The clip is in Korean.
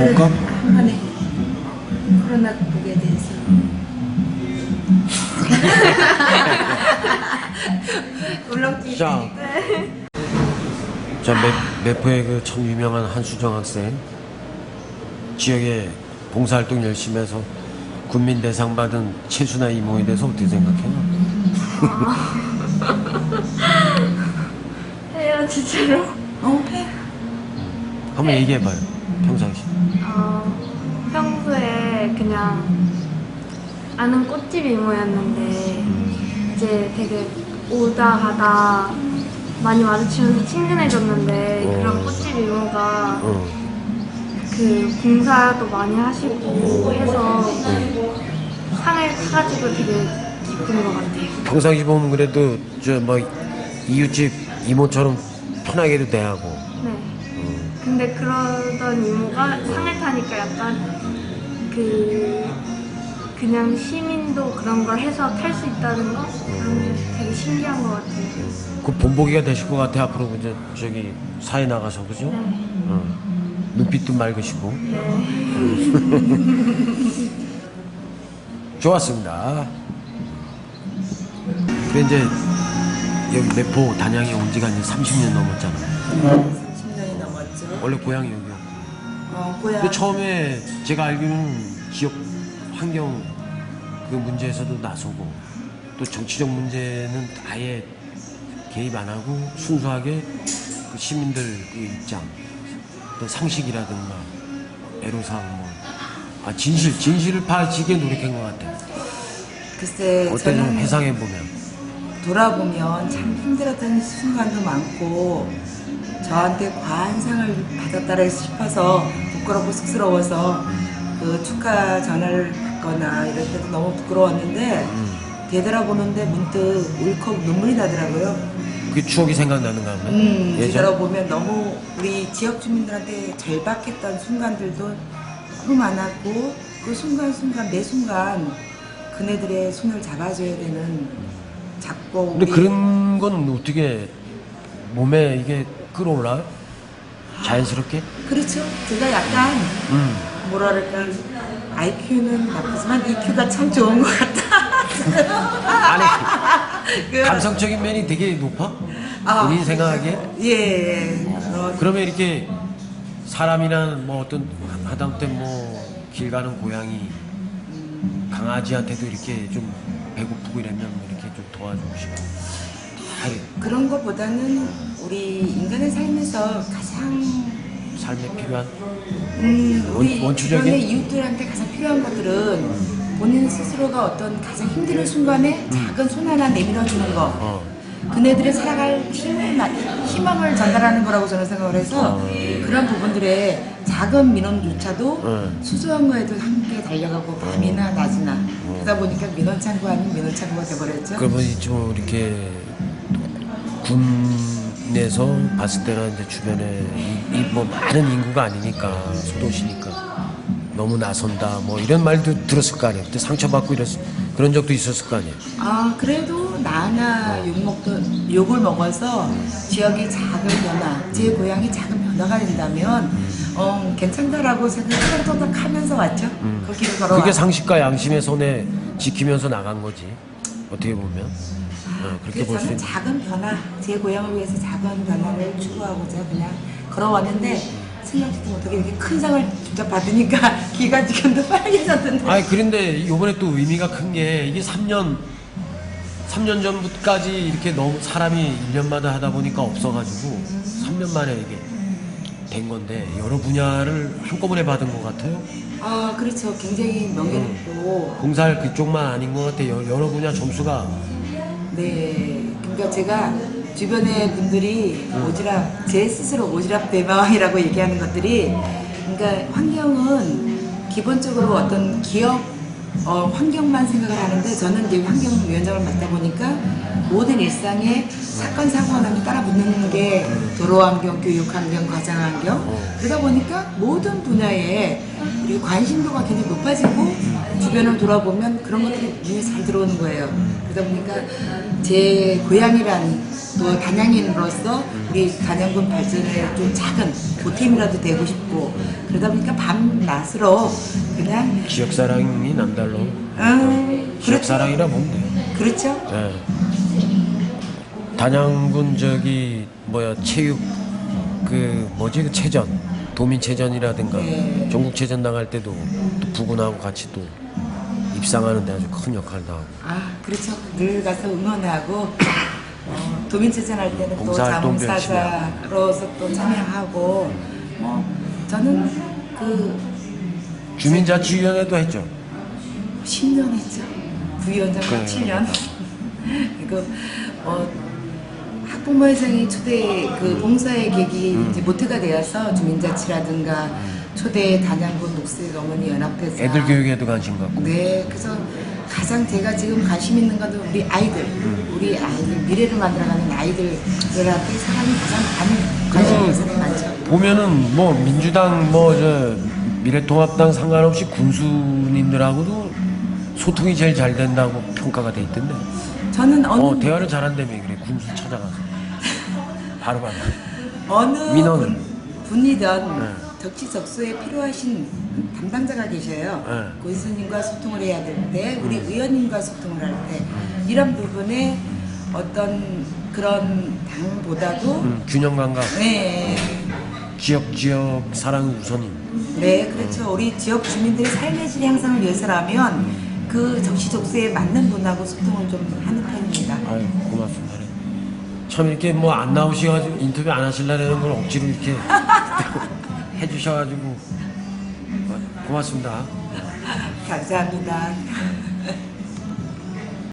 바꿔볼까? 한번에 코로나 극복에 대해서 울렁증이 자. 자, 매, 매포의 그 참 유명한 한수정 학생 지역에 봉사활동 열심히 해서 군민 대상 받은 최순아 이모에 대해서 어떻게 생각해요? 해요 진짜로? 어 해. 한번 얘기해봐요. 평상시. 어, 그냥 아는 꽃집 이모였는데 이제 되게 오다 가다 많이 마주치면서 친근해졌는데 어. 그런 꽃집 이모가 어. 그 봉사도 많이 하시고 해서 상을 타가지고 되게 기쁜 것 같아요. 평상시 보면 그래도 저뭐 이웃집 이모처럼 편하게도 대하고 네. 어. 근데 그러던 이모가 상을 타니까 약간 그 그냥 시민도 그런 걸 해서 탈 수 있다는 거 그런 게 되게 신기한 것 같아요. 그 본보기가 되실 것 같아 앞으로 이제 저기 사회 나가서 그죠? 네. 어. 눈빛도 맑으시고 네. 좋았습니다. 근데 이제 여기 매포 단양에 온 지가 이제 30년 넘었잖아. 30년이 넘었죠. 원래 고향이 여기야. 어 고향. 근데 처음에 제가 알기로는 지역 환경 그 문제에서도 나서고 또 정치적 문제는 아예 개입 안 하고 순수하게 그 시민들 그 입장 또 상식이라든가 애로사항 뭐 아, 진실 진실을 파헤치게 노력한 것 같아요. 글쎄 좀 저는 회상해 보면 돌아보면 참 힘들었던 순간도 많고 저한테 과한 상을 받았다라 싶어서 부끄럽고 쑥스러워서 그 축하 전화를 받거나 이럴 때도 너무 부끄러웠는데 되돌아보는데 문득 울컥 눈물이 나더라고요. 그 추억이 생각나는가 하면 음, 되돌아보면 너무 우리 지역 주민들한테 절박했던 순간들도 너무 많았고 그 순간순간 매 순간 그네들의 손을 잡아줘야 되는 잡고 근데 그런 건 어떻게 몸에 이게 끌어올라요? 자연스럽게? 그렇죠. 제가 약간 음. 뭐랄까 IQ는 나쁘지만 EQ가 참 좋은 것 같다. 아니 그- 감성적인 면이 되게 높아? 아, 본인 생각하기에? 예. 예. 어, 그러면 이렇게 사람이나 뭐 어떤 하다못해 뭐길 가는 고양이 강아지한테도 이렇게 좀 배고프고 이러면 뭐 이렇게 좀 도와주고. 아이, 그런 것보다는 우리 인간의 삶에서 가장 삶에 필요한 음, 우리 원- 원초적인? 주변의 이웃들한테 가장 필요한 것들은 본인 스스로가 어떤 가장 힘든 순간에 작은 손 하나 내밀어 주는 거 어. 그네들의 살아갈 마- 희망을 전달하는 거라고 저는 생각을 해서 어. 그런 부분들의 작은 민원조차도 네. 수소한 거에도 함께 달려가고 밤이나 낮이나 그러다 보니까 민원 창구 아닌 민원 창구가 돼버렸죠. 그러면 좀 이렇게 군에서 봤을 때는 이제 주변에 이, 이뭐 많은 인구가 아니니까 소도시니까 너무 나선다 뭐 이런 말도 들었을 거 아니에요. 그때 상처받고 이랬 그런 적도 있었을 거 아니에요. 아 그래도 나나 욕먹도 욕을 먹어서 지역의 작은 변화, 제 고향이 작은 변화가 된다면 어 괜찮다라고 생각을 또덕하면서 왔죠. 그 길을 걸어와. 그게 상식과 양심의 손에 지키면서 나간 거지. 어떻게 보면 어, 그렇게 그래서 볼수 저는 있는. 작은 변화, 제 고향을 위해서 작은 변화를 추구하고자 그냥 걸어왔는데 생각지도 못하게 이렇게 큰 상을 직접 받으니까 귀가 지금도 빨개졌는데. 아니 그런데 이번에 또 의미가 큰 게 이게 3년 3년 전부터까지 이렇게 너무 사람이 1년마다 하다 보니까 없어가지고 3년 만에 이게 된 건데 여러 분야를 한꺼번에 받은 것 같아요. 아 그렇죠. 굉장히 명예롭고 봉사할 그쪽만 아닌 것 같아. 요 여러 분야 점수가 네. 그러니까 제가 주변의 분들이 오지랖, 제 스스로 오지랖 대마왕이라고 얘기하는 것들이, 그러니까 환경은 기본적으로 어떤 기업, 어, 환경만 생각을 하는데 저는 이제 환경위원장을 맡다 보니까 모든 일상에 사건, 사고가 나면 따라 붙는 게 도로 환경, 교육 환경, 과장 환경. 그러다 보니까 모든 분야에 우리 관심도가 굉장히 높아지고 주변을 돌아보면 그런 것들이 눈에 잘 들어오는 거예요. 그러다 보니까 제 고향이란 또 단양인으로서 우리 단양군 발전에 좀 작은 보탬이라도 되고 싶고 그러다 보니까 밤낮으로 그냥 지역 사랑이 남달로 음, 지역 그렇죠. 사랑이라 보면 돼요. 그렇죠. 예. 단양군 저기 뭐야 체육 그 뭐지 그 체전 도민 체전이라든가 네. 전국 체전 나갈 때도 또 부군하고 같이 또 입상하는데 아주 큰 역할도 하고 아 그렇죠. 늘 가서 응원하고 어, 도민체전 할 때는 또 봉사활동도 열심히 자원사자로서 또 참여하고 뭐 저는 그 주민자치위원회도 했죠. 10년 했죠. 부위원장 그래요. 7년. 그리고 어, 학부모 회장이 초대 그 봉사의 계기 음. 이제 모태가 되어서 주민자치라든가 초대 단양군 녹색 어머니 연합회사 애들 교육에도 관심 갖고 네, 그래서 가장 제가 지금 관심 있는 것은 우리 아이들, 음. 우리 아이들 미래를 만들어가는 아이들들한테 사람이 가장 많은 관심 있는 사람이 많죠. 보면은 뭐 민주당 뭐저 미래통합당 상관없이 군수님들하고도 소통이 제일 잘 된다고 평가가 돼 있던데. 저는 어느 어 대화를 잘한다며 그래 군수 찾아가서 바로 바로. 어느 민원을. 분, 분이든 네. 적지적소에 필요하신 담당자가 계셔요. 네. 군수님과 소통을 해야 될 때, 우리 의원님과 소통을 할 때, 이런 부분에 어떤 그런 당보다도 음, 균형 감각. 네, 지역 지역 사랑 우선인. 네, 그렇죠. 우리 지역 주민들의 삶의 질 향상을 위해서라면 그 적시적소에 맞는 분하고 소통을 좀 하는 편입니다. 아유 고맙습니다. 그래. 참 이렇게 뭐 안 나오셔가지고 인터뷰 안 하실라는 걸 억지로 이렇게 해주셔가지고 고맙습니다. 감사합니다.